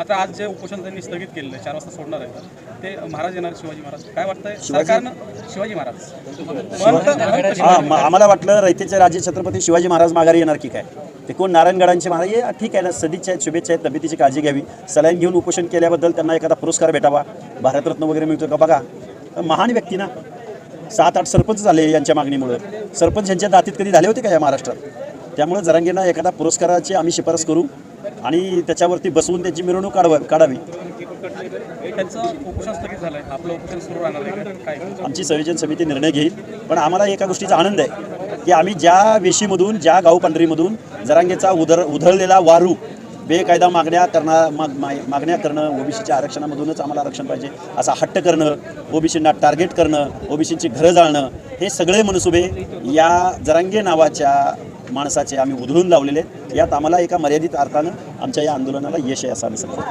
मात्र आज जे उपोषण त्यांनी स्थगित केलेलं आहे चार वाजता सोडणार आहे. ते महाराज येणार शिवाजी महाराज. काय वाटतंय? सरकारनं शिवाजी महाराज. हा आम्हाला वाटलं रयतेचे राजे छत्रपती शिवाजी महाराज माघारी येणार की काय? ते कोण? नारायणगडांचे महाराज. ये ठीक आहे ना सदिच्छा आहेत शुभेच्छा आहेत तब्येतीची काळजी घ्यावी. सलाईन घेऊन उपोषण केल्याबद्दल त्यांना एखादा पुरस्कार भेटावा. भारतरत्न वगैरे मिळतो का? बघा. महान व्यक्ती ना. सात आठ सरपंच झाले यांच्या मागणीमुळं. सरपंच यांच्या दातीत कधी झाले होते का या महाराष्ट्रात? त्यामुळे जरांगेंना एखादा पुरस्काराची आम्ही शिफारस करू. आणि त्याच्यावरती बसवून त्याची मिरवणूक काढवा काढावी. आमची संयोजन समिती निर्णय घेईल. पण आम्हाला एका गोष्टीचा आनंद आहे की आम्ही ज्या वेशीमधून ज्या गावपांढरीमधून जरांगेचा उधर उधळलेला वारू बेकायदा मागण्या करणार माग मा- मागण्या करणं ओबीसीच्या आरक्षणामधूनच आम्हाला आरक्षण पाहिजे. असा हट्ट करणं ओबीसींना टार्गेट करणं ओबीसींची घरं जाळणं हे सगळे मनसुबे या जरांगे नावाच्या माणसाचे आम्ही उधळून लावलेले आहेत. यात आम्हाला एका मर्यादित अर्थानं आमच्या या आंदोलनाला यश आहे असं आम्ही समजतो